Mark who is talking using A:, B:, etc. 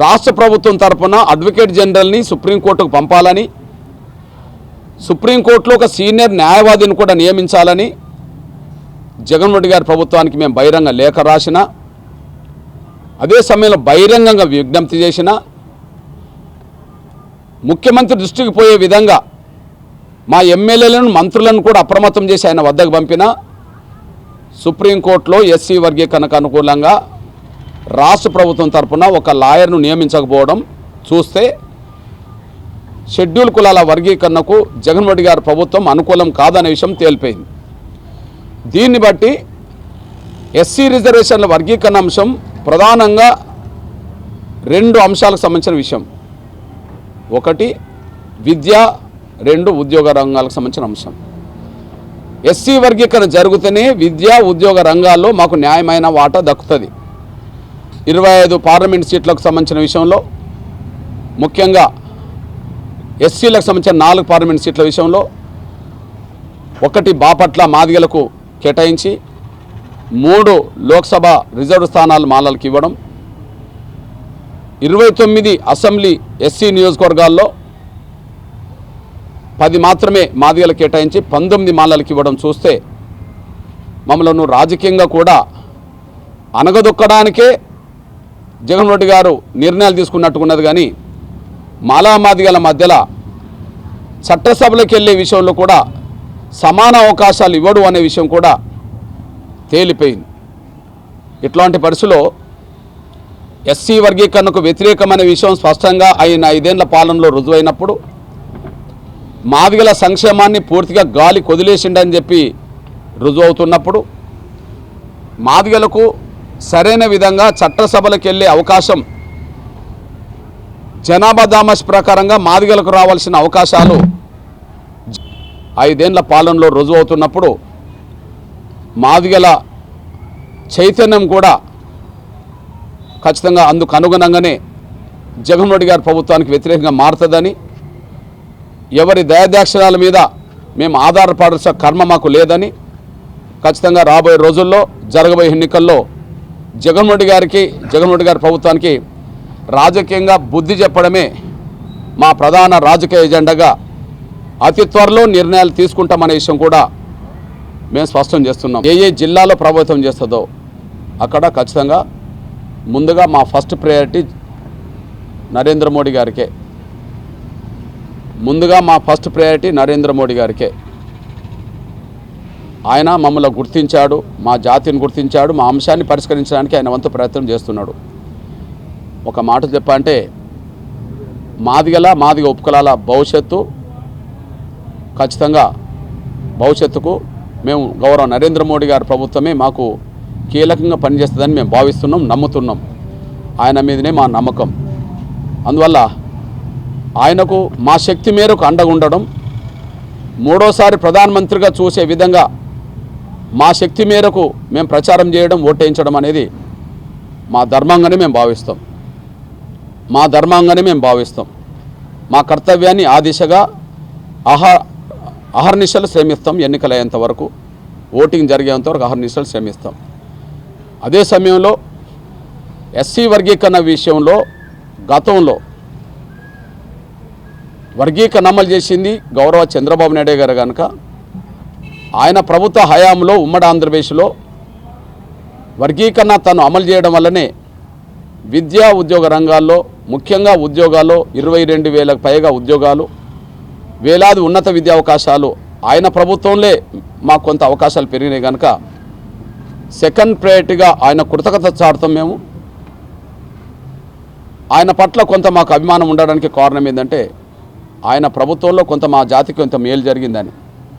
A: రాష్ట్ర ప్రభుత్వం తరఫున అడ్వకేట్ జనరల్ని సుప్రీంకోర్టుకు పంపాలని సుప్రీంకోర్టులో ఒక సీనియర్ న్యాయవాదిని కూడా నియమించాలని జగన్ రెడ్డి గారి ప్రభుత్వానికి మేము బహిరంగ లేఖ రాసిన అదే సమయంలో బహిరంగంగా విజ్ఞప్తి చేసిన ముఖ్యమంత్రి దృష్టికి పోయే విధంగా మా ఎమ్మెల్యేలను మంత్రులను కూడా అప్రమత్తం చేసి ఆయన వద్దకు పంపిన సుప్రీంకోర్టులో ఎస్సీ వర్గీకరణకు అనుకూలంగా రాష్ట్ర ప్రభుత్వం తరఫున ఒక లాయర్ను నియమించకపోవడం చూస్తే షెడ్యూల్ కులాల వర్గీకరణకు జగన్మోహన్ రెడ్డి గారి ప్రభుత్వం అనుకూలం కాదనే విషయం తేలిపోయింది. దీన్ని బట్టి ఎస్సీ రిజర్వేషన్ల వర్గీకరణ అంశం ప్రధానంగా రెండు అంశాలకు సంబంధించిన విషయం. ఒకటి విద్య రెండు ఉద్యోగ రంగాలకు సంబంధించిన అంశం. ఎస్సీ వర్గీకరణ జరుగుతూనే విద్యా ఉద్యోగ రంగాల్లో మాకు న్యాయమైన వాటా దక్కుతుంది. ఇరవై ఐదు పార్లమెంట్ సీట్లకు సంబంధించిన విషయంలో ముఖ్యంగా ఎస్సీలకు సంబంధించిన నాలుగు పార్లమెంట్ సీట్ల విషయంలో ఒకటి బాపట్ల మాదిగలకు కేటాయించి మూడు లోక్సభ రిజర్వ్ స్థానాలు మాలలకు ఇవ్వడం ఇరవై తొమ్మిది అసెంబ్లీ ఎస్సీ నియోజకవర్గాల్లో పది మాత్రమే మాదిగలకు కేటాయించి పంతొమ్మిది మాలలకు ఇవ్వడం చూస్తే మమ్మలను రాజకీయంగా కూడా అనగదొక్కడానికే జగన్మోహన్ రెడ్డి గారు నిర్ణయాలు తీసుకున్నట్టుకున్నది కానీ మాలా మాదిగల మధ్యలో చట్టసభలకు వెళ్ళే విషయంలో కూడా సమాన అవకాశాలు ఇవ్వడు అనే విషయం కూడా తేలిపోయింది. ఇట్లాంటి పరిస్థితిలో ఎస్సీ వర్గీకరణకు వ్యతిరేకమైన విషయం స్పష్టంగా ఆయన ఐదేళ్ళ పాలనలో రుజువైనప్పుడు మాదిగల సంక్షేమాన్ని పూర్తిగా గాలి కొదిలేసిండని చెప్పి రుజువు అవుతున్నప్పుడు మాదిగలకు సరైన విధంగా చట్టసభలకు వెళ్ళే అవకాశం జనాభా దామస్ ప్రకారంగా మాదిగలకు రావాల్సిన అవకాశాలు ఐదేండ్ల పాలనలో రుజువు అవుతున్నప్పుడు మాదిగల చైతన్యం కూడా ఖచ్చితంగా అందుకు అనుగుణంగానే జగన్మోహన్ రెడ్డి గారి ప్రభుత్వానికి వ్యతిరేకంగా మారుతుందని ఎవరి దయాదాక్షణాల మీద మేము ఆధారపడాల్సిన కర్మ మాకు లేదని ఖచ్చితంగా రాబోయే రోజుల్లో జరగబోయే ఎన్నికల్లో జగన్మోహన్ రెడ్డి గారికి జగన్మోహన్ రెడ్డి గారి ప్రభుత్వానికి రాజకీయంగా బుద్ధి చెప్పడమే మా ప్రధాన రాజకీయ ఎజెండాగా అతి త్వరలో నిర్ణయాలు తీసుకుంటామనే విషయం కూడా మేము స్పష్టం చేస్తున్నాం. ఏ ఏ జిల్లాలో ప్రభావితం చేస్తుందో అక్కడ ఖచ్చితంగా ముందుగా మా ఫస్ట్ ప్రయారిటీ నరేంద్ర మోడీ గారికే. ముందుగా మా ఫస్ట్ ప్రయారిటీ నరేంద్ర మోడీ గారికే. ఆయన మమ్మల్ని గుర్తించాడు మా జాతిని గుర్తించాడు మా అంశాన్ని పరిష్కరించడానికి ఆయన వంతు ప్రయత్నం చేస్తున్నాడు. ఒక మాట చెప్పంటే మాదిగల మాదిగ ఉపకులాల భవిష్యత్తు ఖచ్చితంగా భవిష్యత్తుకు మేము గౌరవ నరేంద్ర మోడీ గారి ప్రభుత్వమే మాకు కీలకంగా పనిచేస్తుందని మేము భావిస్తున్నాం నమ్ముతున్నాం. ఆయన మీదనే మా నమ్మకం. అందువల్ల ఆయనకు మా శక్తి మేరకు అండగా ఉండడం మూడోసారి ప్రధానమంత్రిగా చూసే విధంగా మా శక్తి మేరకు మేము ప్రచారం చేయడం ఓటేయించడం అనేది మా ధర్మంగానే మేము భావిస్తాం. మా ధర్మంగానే మేము భావిస్తాం. మా కర్తవ్యాన్ని ఆ దిశగా అహ అహర్నిశలు శ్రమిస్తాం ఎన్నికలయ్యేంత వరకు. ఓటింగ్ జరిగేంత వరకు అహర్నిశలు శ్రమిస్తాం. అదే సమయంలో ఎస్సీ వర్గీకరణ విషయంలో గతంలో వర్గీకరణ అమలు చేసింది గౌరవ చంద్రబాబు నాయుడు గారు కనుక ఆయన ప్రభుత్వ హయాంలో ఉమ్మడి ఆంధ్రప్రదేశ్లో వర్గీకరణ తను అమలు చేయడం వల్లనే విద్యా ఉద్యోగ రంగాల్లో ముఖ్యంగా ఉద్యోగాల్లో ఇరవై రెండు వేలకు పైగా ఉద్యోగాలు వేలాది ఉన్నత విద్యా అవకాశాలు ఆయన ప్రభుత్వంలో మాకు కొంత అవకాశాలు పెరిగినాయి కనుక సెకండ్ ప్రయారిటీగా ఆయన కృతజ్ఞత చాటుతాం మేము. ఆయన పట్ల కొంత మాకు అభిమానం ఉండడానికి కారణం ఏంటంటే ఆయన ప్రభుత్వంలో కొంత మా జాతికి కొంత మేలు జరిగిందని.